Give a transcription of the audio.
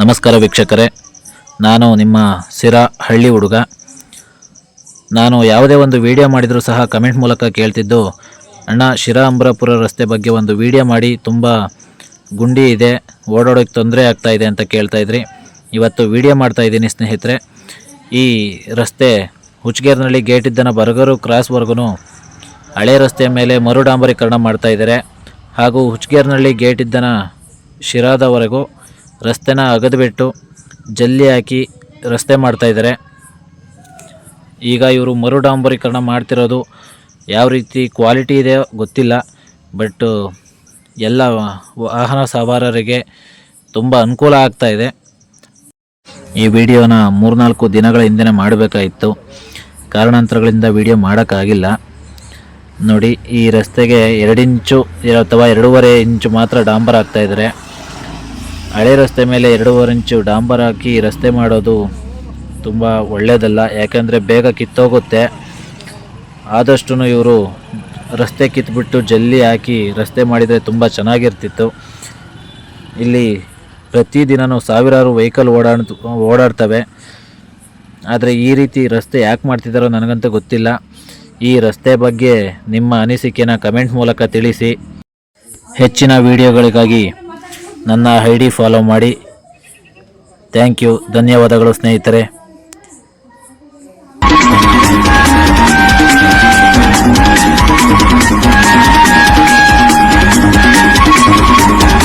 ನಮಸ್ಕಾರ ವೀಕ್ಷಕರೇ. ನಾನು ನಿಮ್ಮ ಸಿರಾ ಹಳ್ಳಿ ಹುಡುಗ. ನಾನು ಯಾವುದೇ ಒಂದು ವಿಡಿಯೋ ಮಾಡಿದರೂ ಸಹ ಕಮೆಂಟ್ ಮೂಲಕ ಕೇಳ್ತಿದ್ದು, ಅಣ್ಣ, ಶಿರಾ ಅಂಬರಾಪುರ ರಸ್ತೆ ಬಗ್ಗೆ ಒಂದು ವಿಡಿಯೋ ಮಾಡಿ, ತುಂಬ ಗುಂಡಿ ಇದೆ ಓಡಾಡೋಕ್ಕೆ ತೊಂದರೆ ಆಗ್ತಾ ಇದೆ ಅಂತ ಕೇಳ್ತಾಯಿದ್ರಿ ಇವತ್ತು ವಿಡಿಯೋ ಮಾಡ್ತಾ ಇದ್ದೀನಿ ಸ್ನೇಹಿತರೆ. ಈ ರಸ್ತೆ ಹುಚ್ಗೇರ್ನಲ್ಲಿ ಇದ್ದನ ಬರಗರು ಕ್ರಾಸ್ವರೆಗೂ ಹಳೆ ರಸ್ತೆಯ ಮೇಲೆ ಮರುಡಾಂಬರೀಕರಣ ಮಾಡ್ತಾಯಿದ್ದಾರೆ ಹಾಗೂ ಹುಚ್ಗೇರ್ನಳ್ಳಿ ಗೇಟ್ ಇದ್ದನ ಶಿರಾದವರೆಗೂ ರಸ್ತೆನ ಅಗದುಬಿಟ್ಟು ಜಲ್ಲಿ ಹಾಕಿ ರಸ್ತೆ ಮಾಡ್ತಾ ಇದ್ದಾರೆ. ಈಗ ಇವರು ಮರು ಡಾಂಬರೀಕರಣ ಮಾಡ್ತಿರೋದು ಯಾವ ರೀತಿ ಕ್ವಾಲಿಟಿ ಇದೆ ಗೊತ್ತಿಲ್ಲ. ಬಟ್ ಎಲ್ಲ ವಾಹನ ಸವಾರರಿಗೆ ತುಂಬ ಅನುಕೂಲ ಆಗ್ತಾ ಇದೆ. ಈ ವಿಡಿಯೋನ ಮೂರ್ನಾಲ್ಕು ದಿನಗಳ ಹಿಂದೆ ಮಾಡಬೇಕಾಗಿತ್ತು ಕಾರಣಾಂತರಗಳಿಂದ ವಿಡಿಯೋ ಮಾಡೋಕ್ಕಾಗಿಲ್ಲ. ನೋಡಿ, ಈ ರಸ್ತೆಗೆ ಎರಡಿಂಚು ಅಥವಾ ಎರಡೂವರೆ ಇಂಚು ಮಾತ್ರ ಡಾಂಬರ್ ಹಾಕ್ತಾ ಇದ್ದಾರೆ. ಹಳೆ ರಸ್ತೆ ಮೇಲೆ ಎರಡೂವರೆ ಇಂಚು ಡಾಂಬರ್ ಹಾಕಿ ರಸ್ತೆ ಮಾಡೋದು ತುಂಬ ಒಳ್ಳೆಯದಲ್ಲ ಯಾಕೆಂದರೆ ಬೇಗ ಕಿತ್ತೋಗುತ್ತೆ. ಆದಷ್ಟು ಇವರು ರಸ್ತೆ ಕಿತ್ಬಿಟ್ಟು ಜಲ್ಲಿ ಹಾಕಿ ರಸ್ತೆ ಮಾಡಿದರೆ ತುಂಬ ಚೆನ್ನಾಗಿರ್ತಿತ್ತು. ಇಲ್ಲಿ ಪ್ರತಿದಿನವೂ ಸಾವಿರಾರು ವೆಹಿಕಲ್ ಓಡಾಡ್ ಓಡಾಡ್ತವೆ. ಆದರೆ ಈ ರೀತಿ ರಸ್ತೆ ಯಾಕೆ ಮಾಡ್ತಿದ್ದಾರೋ ನನಗಂತೂ ಗೊತ್ತಿಲ್ಲ. ಈ ರಸ್ತೆ ಬಗ್ಗೆ ನಿಮ್ಮ ಅನಿಸಿಕೆನ ಕಮೆಂಟ್ ಮೂಲಕ ತಿಳಿಸಿ. ಹೆಚ್ಚಿನ ವಿಡಿಯೋಗಳಿಗಾಗಿ ನನ್ನ ಐ ಡಿ ಫಾಲೋ ಮಾಡಿ. Thank you. ಧನ್ಯವಾದಗಳು ಸ್ನೇಹಿತರೆ.